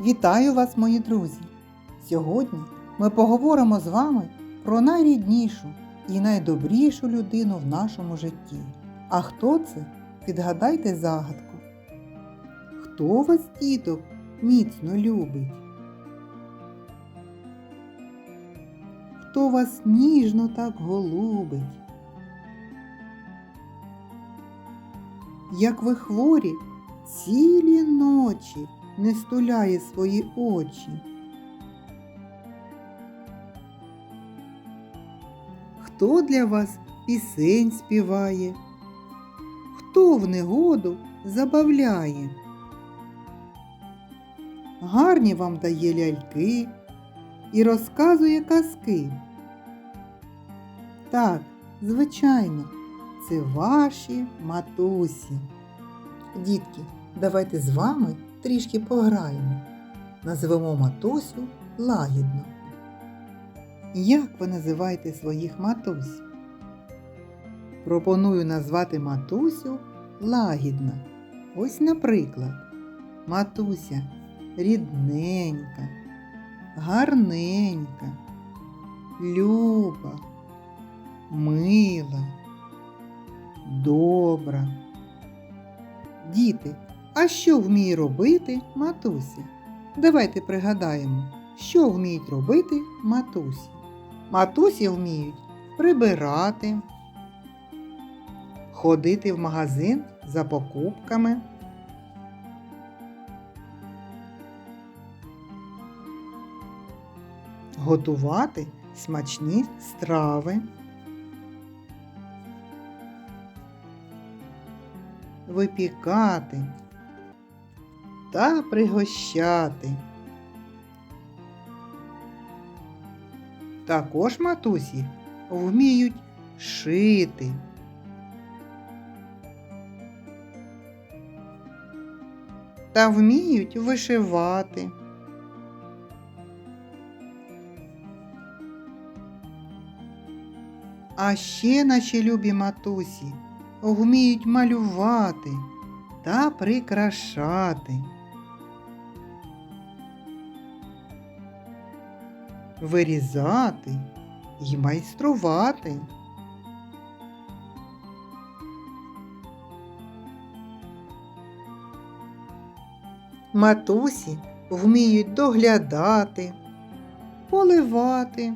Вітаю вас, мої друзі! Сьогодні ми поговоримо з вами про найріднішу і найдобрішу людину в нашому житті. А хто це? Відгадайте загадку. Хто вас, діток, міцно любить? Хто вас ніжно так голубить? Як ви хворі, цілі ночі не стуляє свої очі. Хто для вас пісень співає? Хто в негоду забавляє? Гарні вам дає ляльки і розказує казки. Так, звичайно, це ваші матусі. Дітки, давайте з вами трішки пограємо. Назвемо матусю лагідно. Як ви називаєте своїх матусь? Пропоную назвати матусю лагідна. Ось, наприклад, матуся рідненька, гарненька, люба, мила, добра. Діти, а що вміє робити матуся? Давайте пригадаємо, що вміють робити матусі. Матусі вміють прибирати, ходити в магазин за покупками, готувати смачні страви. випікати та пригощати. Також матусі вміють шити. Та вміють вишивати. А ще наші любі матусі вміють малювати та прикрашати. Вирізати і майструвати. Матусі вміють доглядати, поливати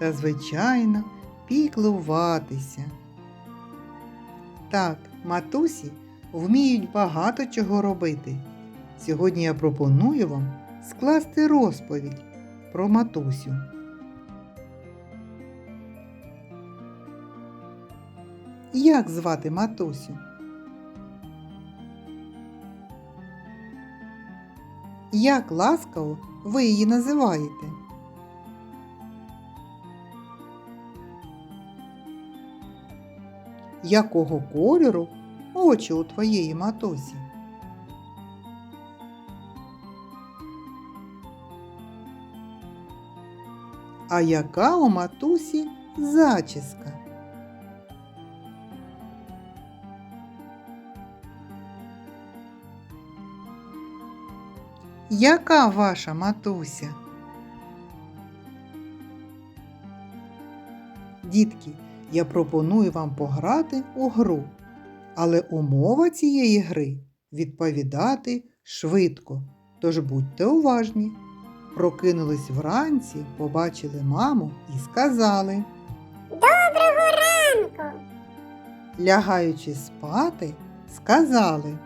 та, звичайно, піклуватися. Так, матусі вміють багато чого робити. Сьогодні я пропоную вам скласти розповідь про матусю. Як звати матусю? Як ласкаво ви її називаєте? Якого кольору очі у твоєї матусі? А яка у матусі зачіска? Яка ваша матуся? Дітки, я пропоную вам пограти у гру, але умова цієї гри відповідати швидко. Тож будьте уважні. Прокинулись вранці, побачили маму і сказали, Доброго ранку! лягаючи спати, сказали,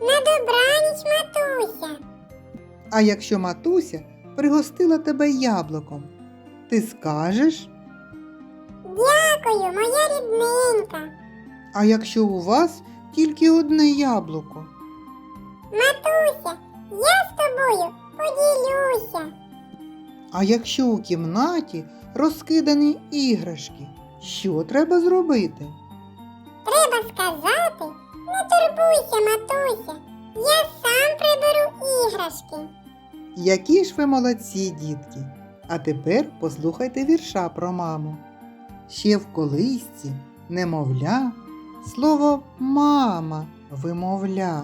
На добраніч, матуся! а якщо матуся пригостила тебе яблуком, ти скажеш, Дякую, моя рідненька! а якщо у вас тільки одне яблуко, Матуся, я з тобою поділюся. а якщо у кімнаті розкидані іграшки, що треба зробити? Треба сказати, не турбуйся, матуся, я сам приберу іграшки. Які ж ви молодці, дітки! А тепер послухайте вірша про маму. Ще в колисці, немовля, слово мама вимовля.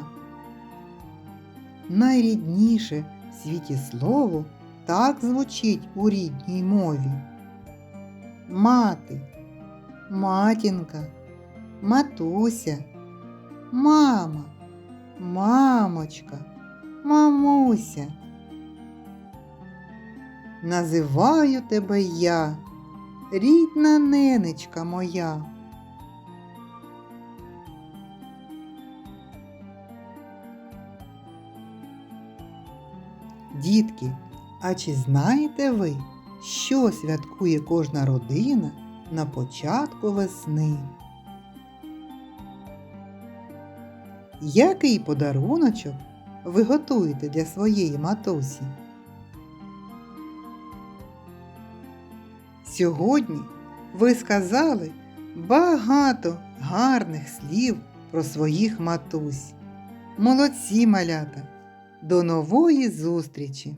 Найрідніше світі слово так звучить у рідній мові. Мати, матінка, матуся, мама, мамочка, мамуся. Називаю тебе я, рідна ненечка моя. Дітки, а чи знаєте ви, що святкує кожна родина на початку весни? Який подаруночок ви готуєте для своєї матусі? Сьогодні ви сказали багато гарних слів про своїх матусь. Молодці малята! До нової зустрічі!